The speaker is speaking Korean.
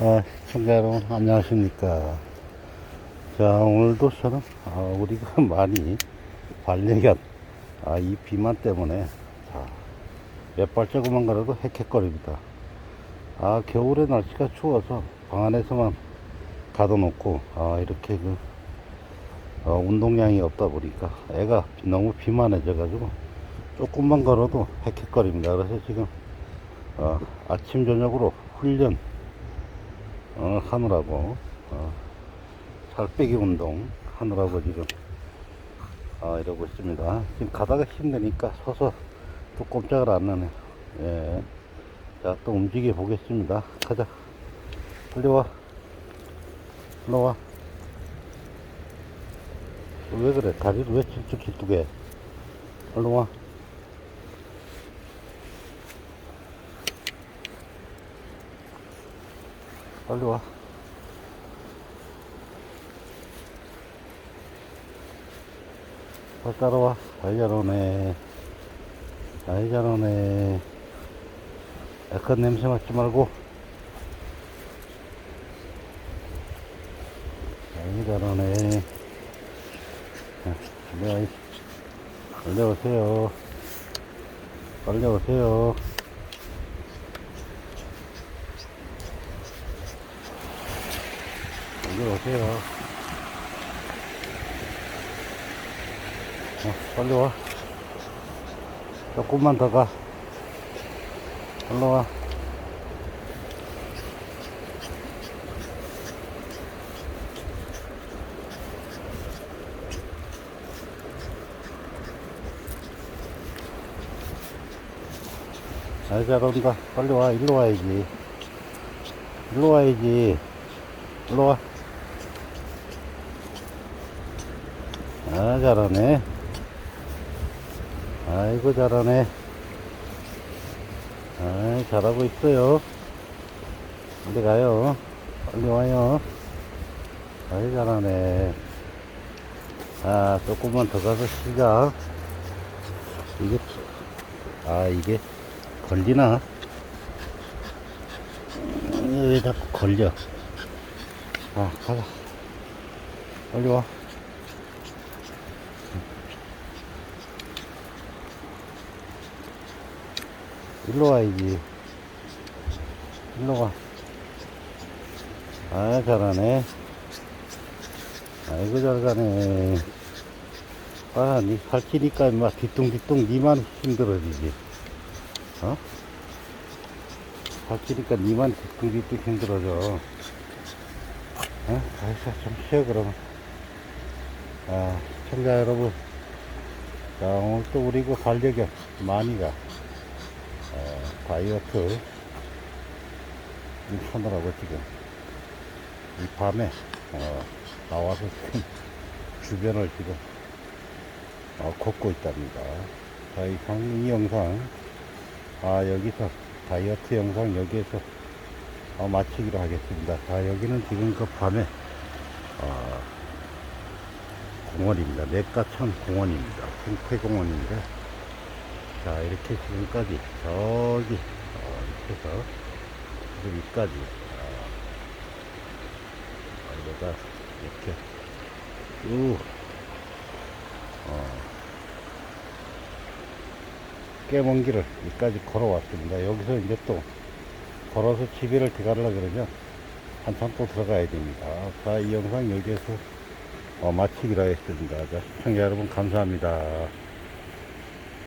아, 시청자 여러분, 안녕하십니까. 자, 오늘도 저는, 아, 우리가 많이 반려견, 아, 이 비만 때문에, 자, 몇 발자국만 가라도 헥헥거립니다. 아, 겨울에 날씨가 추워서 방 안에서만 가둬놓고, 아, 이렇게 그, 어, 운동량이 없다 보니까 애가 너무 비만해져 가지고 조금만 걸어도 헥헥거립니다. 그래서 지금, 어, 아침, 저녁으로 훈련, 어, 하느라고, 어, 살 빼기 운동 하느라고 지금, 어, 이러고 있습니다. 지금 가다가 힘드니까 서서 또 꼼짝을 안 하네. 예. 자, 또 움직여 보겠습니다. 가자. 빨리 와. 일로 와. 왜 그래? 다리를 왜 길쭉길쭉해? 얼른 와. 빨리 와. 빨리 따라와. 아이 잘 오네. 아이 잘 오네. 약간 냄새 맡지 말고. 아이 잘 오네. 와. 빨리 오세요. 빨리 오세요. 빨리 오세요. 어, 빨리 와. 조금만 더 가. 빨리 와. 잘 자란다. 빨리 와. 일로 와야지. 일로 와야지. 일로 와. 아, 잘하네. 아이고, 잘하네. 아, 잘하고 있어요. 어디 가요? 빨리 와요. 아이, 잘하네. 아, 조금만 더 가서 시작. 이게, 아, 이게 걸리나? 음, 왜 자꾸 걸려? 아, 가자. 빨리 와. 일로 와야지. 일로 와. 아, 잘하네. 아이고, 잘 가네. 아, 니 살찌니까 막 뒤뚱뒤뚱 니만 힘들어지지. 어? 살찌니까 니만 뒤뚱뒤뚱 힘들어져. 어? 아이씨, 좀 쉬어, 그러면. 아, 시청자 여러분. 자, 오늘 또 우리 그 반려견, 마니가. 어, 다이어트 하느라고 지금 이 밤에 어, 나와서 지금 주변을 지금 어, 걷고 있답니다. 방- 이 영상 아 여기서 다이어트 영상 여기에서 어, 마치기로 하겠습니다. 자 여기는 지금 그 밤에 어, 공원입니다. 내과천 공원입니다. 생태공원인데 자 이렇게 지금까지 저기 어, 이렇게 해서 저 위까지 어, 여기다가 이렇게 쭉 어, 꽤먼 길을 여기까지 걸어왔습니다. 여기서 이제 또 걸어서 집에를 들어가려 그러면 한참 또 들어가야 됩니다. 자 이 영상 여기에서 어, 마치기로 하겠습니다. 자, 시청자 여러분 감사합니다